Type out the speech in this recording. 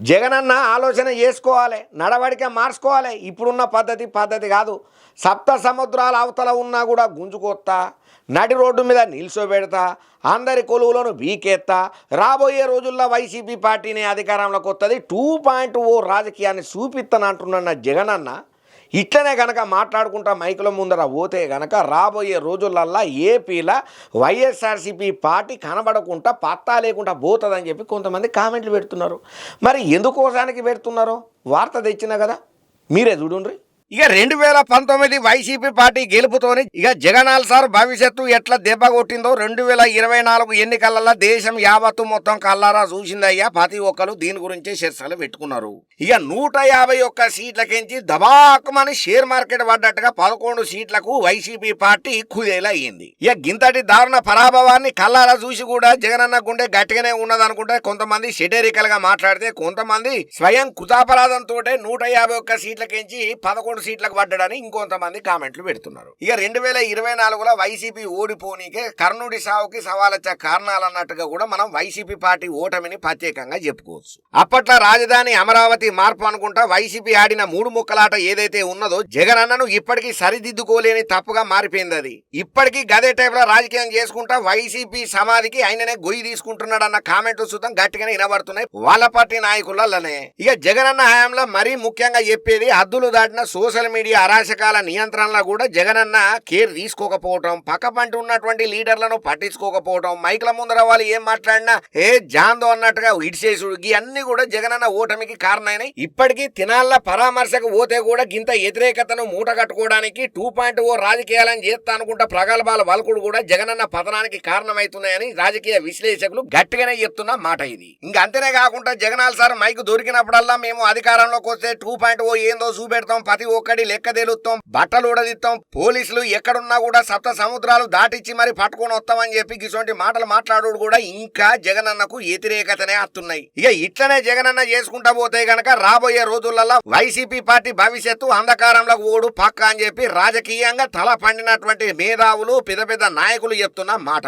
జగనన్న ఆలోచన చేసుకోవాలి నడవడిక మార్చుకోవాలి. ఇప్పుడున్న పద్ధతి పద్ధతి కాదు. సప్త సముద్రాల అవతల ఉన్నా కూడా గుంజుకొత్తా నడి రోడ్డు మీద నిల్చోబెడతా అందరి కొలువులను వీకెత్తా రాబోయే రోజుల్లో వైసీపీ పార్టీని అధికారంలోకి వస్తుంది టూ పాయింట్ ఓ రాజకీయాన్ని చూపిస్తానంటున్న జగనన్న ఇట్లనే కనుక మాట్లాడుకుంటా మైకుల ముందర పోతే గనక రాబోయే రోజులల్లా ఏపీలో వైఎస్ఆర్సీపీ పార్టీ కనబడకుండా పత్తా లేకుండా పోతుందని చెప్పి కొంతమంది కామెంట్లు పెడుతున్నారు. మరి ఎందుకోసానికి పెడుతున్నారో? వార్త తెచ్చినా కదా. మీరే చూడుండ్రి. ఇక రెండు వేల పంతొమ్మిది వైసీపీ పార్టీ గెలుపుతోని ఇక జగనాల్ సార్ భవిష్యత్తు ఎట్లా దెబ్బ కొట్టిందో రెండు వేల ఇరవై నాలుగు ఎన్నికలలో దేశం యావత్తు మొత్తం కల్లారా చూసిందయ్యా. ప్రతి ఒక్కరు దీని గురించే చర్చలు పెట్టుకున్నారు. ఇక నూట యాభై ఒక్క సీట్లకించి దబాకమని షేర్ మార్కెట్ పడ్డట్టుగా పదకొండు సీట్లకు వైసీపీ పార్టీ కుదేలా అయ్యింది ఇక గింతటి దారుణ పరాభవాన్ని కల్లారా చూసి కూడా జగనన్న గుండె గట్టిగానే ఉన్నదనుకుంటే కొంతమంది సెటరికల్గా మాట్లాడితే కొంతమంది స్వయం కుతాపరాధంతో నూట యాభై ఒక్క సీట్లకించి పదకొండు సీట్లకు పడ్డాడని ఇంకొంతమంది కామెంట్లు పెడుతున్నారు. ఇక రెండు వేల ఇరవై నాలుగులో వైసీపీ ఓడిపోనీకే కర్ణుడి సావుకి సవాలచ్చ కారణాలు అన్నట్టుగా కూడా మనం వైసీపీ పార్టీ ఓటమిని ప్రత్యేకంగా చెప్పుకోవచ్చు. అప్పట్లో రాజధాని అమరావతి మార్పు అనుకుంటా వైసీపీ ఆడిన మూడు ముక్కలాట ఏదైతే ఉన్నదో జగన్ అన్నను ఇప్పటికీ సరిదిద్దుకోలేని తప్పుగా మారిపోయింది అది. ఇప్పటికీ గదే టైప్లో రాజకీయం చేసుకుంటా వైసీపీ సమాధికి ఆయననే గొయ్యి తీసుకుంటున్నాడన్న కామెంట్లు కామెంట్ సుతం గట్టిగానే వినబడుతున్నాయి. వాళ్ళ పార్టీ నాయకులనే ఇక జగన్ అన్న హయాంలో మరీ ముఖ్యంగా చెప్పేది హద్దులు దాటిన సోషల్ మీడియా అరాచకాల నియంత్రణలో కూడా జగనన్న కేర్ తీసుకోకపోవటం పక్క పంట ఉన్నటువంటి లీడర్లను పట్టించుకోకపోవటం మైకుల ముందర వాళ్ళు ఏం మాట్లాడినా ఏ జాందో అన్నట్టుగా ఇడిసేసుడు ఇవన్నీ కూడా జగనన్న ఓటమికి కారణమైనాయి ఇప్పటికీ తినాళ్ళ పరామర్శకు పోతే కూడా గింత వ్యతిరేకతను మూట కట్టుకోవడానికి టూ పాయింట్ ఓ రాజకీయాలను చేస్తా అనుకుంటా ప్రగల్భాల వల్కుడు కూడా జగనన్న పతనానికి కారణమవుతున్నాయని రాజకీయ విశ్లేషకులు గట్టిగానే చెప్తున్న మాట ఇది. ఇంకా అంతేనే కాకుండా జగనాల్ సార్ మైక్ దొరికినప్పుడల్లా మేము అధికారంలోకి వస్తే టూ పాయింట్ ఓ ఏందో చూపెడతాం ప్రతి ఓ లెక్క తేలుస్తాం బట్టలు ఉడదిస్తాం పోలీసులు ఎక్కడున్నా కూడా సప్త సముద్రాలు దాటిచ్చి మరి పట్టుకొని వస్తామని చెప్పి ఇటువంటి మాటలు మాట్లాడు కూడా ఇంకా జగనన్నకు వ్యతిరేకతనే వస్తున్నాయి ఇక ఇట్లనే జగనన్న చేసుకుంటా పోతే గనక రాబోయే రోజులలో వైసీపీ పార్టీ భవిష్యత్తు అంధకారంలోకి ఓడు పక్క అని చెప్పి రాజకీయంగా తల పండినటువంటి మేధావులు పెద్ద పెద్ద నాయకులు చెప్తున్న మాట.